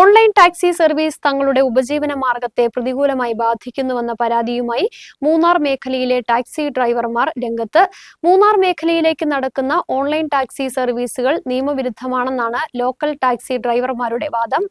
Online taxi service തങ്ങളുടെ ഉപജീവന മാർഗത്തെ പ്രതികൂലമായി ബാധിക്കുന്നുവെന്ന പരാതിയുമായി മൂന്നാർ മേഖലയിലെ ടാക്സി ഡ്രൈവർമാർ രംഗത്ത്. മൂന്നാർ മേഖലയിലേക്ക് നടക്കുന്ന ഓൺലൈൻ ടാക്സി സർവീസുകൾ നിയമവിരുദ്ധമാണെന്നാണ് ലോക്കൽ ടാക്സി ഡ്രൈവർമാരുടെ വാദം.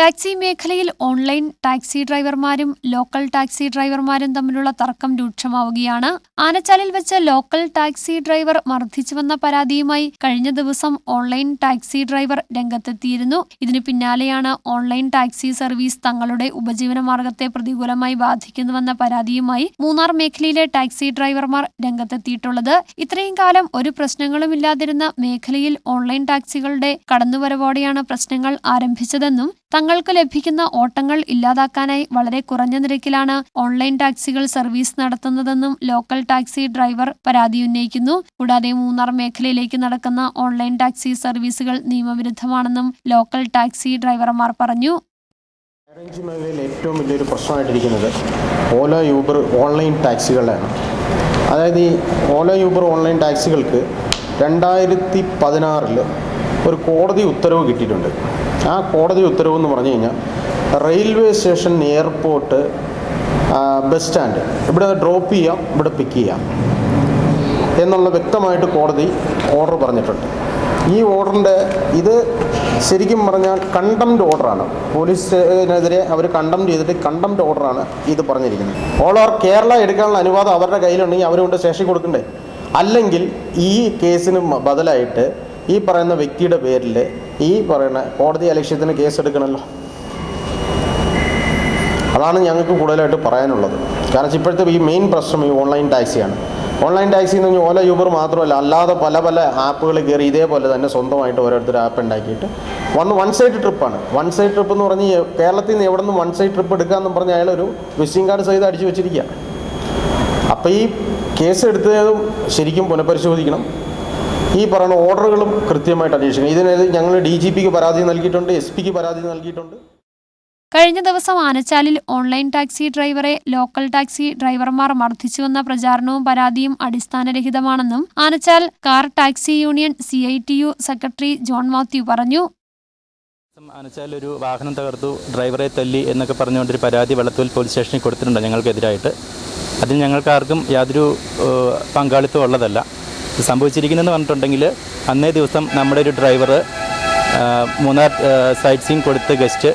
ടാക്സി മേഖലയിൽ ഓൺലൈൻ ടാക്സി ഡ്രൈവർമാരും ലോക്കൽ ടാക്സി ഡ്രൈവർമാരും തമ്മിലുള്ള തർക്കം രൂക്ഷമാവുകയാണ്. ആനച്ചാലിൽ വെച്ച് ലോക്കൽ ടാക്സി ഡ്രൈവർ മർദ്ദിച്ചുവെന്ന പരാതിയുമായി കഴിഞ്ഞ ദിവസം ഓൺലൈൻ ടാക്സി ഡ്രൈവർ രംഗത്തെത്തിയിരുന്നു. ഇതിനു പിന്നാലെയാണ് ഓൺലൈൻ ടാക്സി സർവീസ് തങ്ങളുടെ ഉപജീവന മാർഗത്തെ പ്രതികൂലമായി ബാധിക്കുന്നുവെന്ന പരാതിയുമായി മൂന്നാർ മേഖലയിലെ ടാക്സി ഡ്രൈവർമാർ രംഗത്തെത്തിയിട്ടുള്ളത്. ഇത്രയും കാലം ഒരു പ്രശ്നങ്ങളുമില്ലാതിരുന്ന മേഖലയിൽ ഓൺലൈൻ ടാക്സികളുടെ കടന്നുവരവോടെയാണ് പ്രശ്നങ്ങൾ ആരംഭിച്ചതെന്നും തങ്ങൾക്ക് ലഭിക്കുന്ന ഓട്ടങ്ങൾ ഇല്ലാതാക്കാനായി വളരെ കുറഞ്ഞ നിരക്കിലാണ് ഓൺലൈൻ ടാക്സികൾ സർവീസ് നടത്തുന്നതെന്നും ലോക്കൽ ടാക്സി ഡ്രൈവർ പരാതി ഉന്നയിക്കുന്നു. കൂടാതെ മൂന്നാർ മേഖലയിലേക്ക് നടക്കുന്ന ഓൺലൈൻ ടാക്സി സർവീസുകൾ നിയമവിരുദ്ധമാണെന്നും ലോക്കൽ ടാക്സി ഡ്രൈവർമാർ പറഞ്ഞു. ഏറ്റവും വലിയൊരു പ്രശ്നമായിട്ടിരിക്കുന്നത് ഓല യൂബർ ഓൺലൈൻ ടാക്സികളാണ്. അതായത് ഈ ഓല യൂബർ ഓൺലൈൻ ടാക്സികൾക്ക് രണ്ടായിരത്തി പതിനാറിൽ ഒരു കോടതി ഉത്തരവ് കിട്ടിയിട്ടുണ്ട്. ആ കോടതി ഉത്തരവ് എന്ന് പറഞ്ഞു കഴിഞ്ഞാൽ railway station airport bus stand. ഇവിടെ ഡ്രോപ്പ് ചെയ്യാം ഇവിടെ പിക്ക് ചെയ്യാം എന്നുള്ള വ്യക്തമായിട്ട് കോടതി ഓർഡർ പറഞ്ഞിട്ടുണ്ട്. ഈ ഓർഡറിന്റെ ഇത് ശരിക്കും പറഞ്ഞാൽ കണ്ടംഡ് ഓർഡറാണ് പോലീസിനെതിരെ അവർ കണ്ടംപ്റ്റ് ചെയ്തിട്ട് കണ്ടംപ്റ്റ് ഓർഡറാണ് ഇത് പറഞ്ഞിരിക്കുന്നത്. ഓൾ ഓവർ കേരള എടുക്കാനുള്ള അനുവാദം അവരുടെ കയ്യിലുണ്ടെങ്കിൽ അവരുകൊണ്ട് സ്റ്റേഷൻ കൊടുക്കണ്ടേ? അല്ലെങ്കിൽ ഈ കേസിന് ബദലായിട്ട് ഈ പറയുന്ന വ്യക്തിയുടെ പേരിൽ ഈ പറയുന്ന കോടതി അലക്ഷ്യത്തിന് കേസ് എടുക്കണമല്ലോ അതാണ് ഞങ്ങൾക്ക് കൂടുതലായിട്ട് പറയാനുള്ളത്. കാരണം ഇപ്പോഴത്തെ ഈ മെയിൻ പ്രശ്നം ഈ ഓൺലൈൻ ടാക്സിയാണ് ഓൺലൈൻ ടാക്സി എന്ന് പറഞ്ഞാൽ ഓല യൂബർ മാത്രമല്ല അല്ലാതെ പല പല ആപ്പുകൾ കയറി ഇതേപോലെ തന്നെ സ്വന്തമായിട്ട് ഓരോരുത്തർ ആപ്പ് ഉണ്ടാക്കിയിട്ട് വൺ വൺ സൈഡ് ട്രിപ്പാണ് വൺ സൈഡ് ട്രിപ്പ് എന്ന് പറഞ്ഞ് കേരളത്തിൽ നിന്ന് എവിടെ നിന്ന് വൺ സൈഡ് ട്രിപ്പ് എടുക്കാമെന്ന് പറഞ്ഞ് അയാൾ ഒരു വിസിറ്റിംഗ് കാർഡ് സഹിതം അടിച്ചു വെച്ചിരിക്കുക അപ്പോൾ ഈ കേസ് എടുത്തതും ശരിക്കും പുനഃപരിശോധിക്കണം. ഈ പറയുന്ന ഓർഡറുകളും കൃത്യമായിട്ട് അന്വേഷിക്കണം. ഇതിനെതിരെ ഞങ്ങൾ ഡി ജി പിക്ക് പരാതി നൽകിയിട്ടുണ്ട് എസ് പിക്ക് പരാതി നൽകിയിട്ടുണ്ട്. കഴിഞ്ഞ ദിവസം ആനച്ചാലിൽ ഓൺലൈൻ ടാക്സി ഡ്രൈവറെ ലോക്കൽ ടാക്സി ഡ്രൈവർമാർ മർദ്ദിച്ചുവെന്ന പ്രചാരണവും പരാതിയും അടിസ്ഥാനരഹിതമാണെന്നും Anachal car taxi union C I T U secretary John Mathew പറഞ്ഞു. ആനച്ചാലൊരു ഒരു വാഹനം തകർത്തു ഡ്രൈവറെ തല്ലി എന്നൊക്കെ പറഞ്ഞുകൊണ്ടൊരു പരാതി വെള്ളത്തൂൽ പോലീസ് സ്റ്റേഷനിൽ കൊടുത്തിട്ടുണ്ട് ഞങ്ങൾക്കെതിരായിട്ട്. അതിന് ഞങ്ങൾക്കാർക്കും യാതൊരു പങ്കാളിത്തം ഉള്ളതല്ല. സംഭവിച്ചിരിക്കുന്നതെന്ന് പറഞ്ഞിട്ടുണ്ടെങ്കിൽ അന്നേ ദിവസം നമ്മുടെ ഒരു ഡ്രൈവർ മൂന്നാർ സൈറ്റ് സീൻ കൊടുത്ത് ഗസ്റ്റ്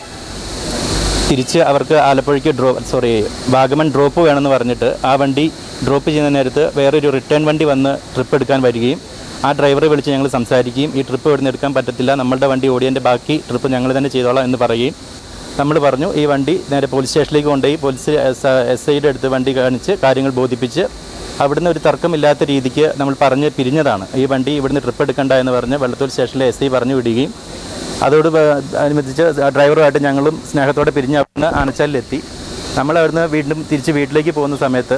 തിരിച്ച് അവർക്ക് ആലപ്പുഴയ്ക്ക് ഡ്രോ സോറി വാഗമൺ ഡ്രോപ്പ് വേണമെന്ന് പറഞ്ഞിട്ട് ആ വണ്ടി ഡ്രോപ്പ് ചെയ്യുന്ന നേരത്ത് വേറൊരു റിട്ടേൺ വണ്ടി വന്ന് ട്രിപ്പ് എടുക്കാൻ വരികയും ആ ഡ്രൈവറെ വിളിച്ച് ഞങ്ങൾ സംസാരിക്കുകയും ഈ ട്രിപ്പ് ഇവിടുന്ന് എടുക്കാൻ പറ്റത്തില്ല നമ്മളുടെ വണ്ടി ഓടിയതിന്റെ ബാക്കി ട്രിപ്പ് ഞങ്ങൾ തന്നെ ചെയ്തോളാം എന്ന് പറയുകയും നമ്മൾ പറഞ്ഞു ഈ വണ്ടി നേരെ പോലീസ് സ്റ്റേഷനിലേക്ക് കൊണ്ടുപോയി പോലീസ് എസ് ഐയുടെ അടുത്ത് വണ്ടി കാണിച്ച് കാര്യങ്ങൾ ബോധിപ്പിച്ച് അവിടുന്ന് ഒരു തർക്കമില്ലാത്ത രീതിക്ക് നമ്മൾ പറഞ്ഞ് പിരിഞ്ഞതാണ്. ഈ വണ്ടി ഇവിടുന്ന് ട്രിപ്പ് എടുക്കണ്ട എന്ന് പറഞ്ഞ് വെള്ളത്തൂർ സ്റ്റേഷനിലെ എസ് ഐ പറഞ്ഞു വിടുകയും അതോട് അനുബന്ധിച്ച് ഡ്രൈവറുമായിട്ട് ഞങ്ങളും സ്നേഹത്തോടെ പിരിഞ്ഞ് അവിടുന്ന് ആനച്ചാലിലെത്തി. നമ്മൾ അവിടുന്ന് വീണ്ടും തിരിച്ച് വീട്ടിലേക്ക് പോകുന്ന സമയത്ത്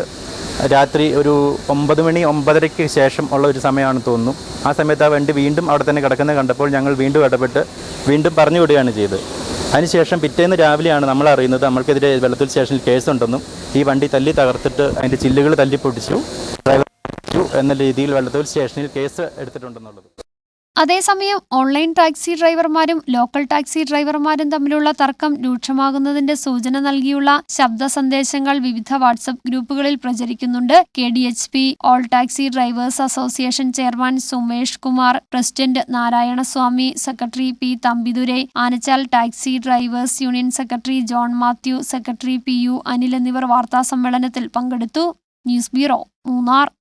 രാത്രി ഒരു ഒമ്പത് മണി ഒമ്പതരയ്ക്ക് ശേഷം ഉള്ള ഒരു സമയമാണ് തോന്നുന്നു. ആ സമയത്ത് ആ വണ്ടി വീണ്ടും അവിടെ തന്നെ കിടക്കുന്നത് കണ്ടപ്പോൾ ഞങ്ങൾ വീണ്ടും ഇടപെട്ട് വീണ്ടും പറഞ്ഞു വിടുകയാണ് ചെയ്തത്. അതിനുശേഷം പിറ്റേന്ന് രാവിലെയാണ് നമ്മൾ അറിയുന്നത്. നമ്മൾക്കെതിരെ വെള്ളത്തിൽ സ്റ്റേഷനിൽ കേസുണ്ടെന്നും ഈ വണ്ടി തല്ലി തകർത്തിട്ട് അതിന്റെ ചില്ലുകൾ തല്ലി പൊട്ടിച്ചു. ഡ്രൈവർ എന്ന രീതിയിൽ വെള്ളത്തിൽ സ്റ്റേഷനിൽ കേസ് എടുത്തിട്ടുണ്ടെന്നുള്ളത്. അതേസമയം ഓൺലൈൻ ടാക്സി ഡ്രൈവർമാരും ലോക്കൽ ടാക്സി ഡ്രൈവർമാരും തമ്മിലുള്ള തർക്കം രൂക്ഷമാകുന്നതിന്റെ സൂചന നൽകിയുള്ള ശബ്ദ സന്ദേശങ്ങൾ വിവിധ വാട്സപ്പ് ഗ്രൂപ്പുകളിൽ പ്രചരിക്കുന്നുണ്ട്. K D H P all taxi drivers association chairman Sumesh Kumar president Narayanaswamy secretary P Thambidurai Anachal taxi drivers union secretary John Mathew secretary P U Anil എന്നിവർ വാർത്താസമ്മേളനത്തിൽ പങ്കെടുത്തു. News bureau Munnar.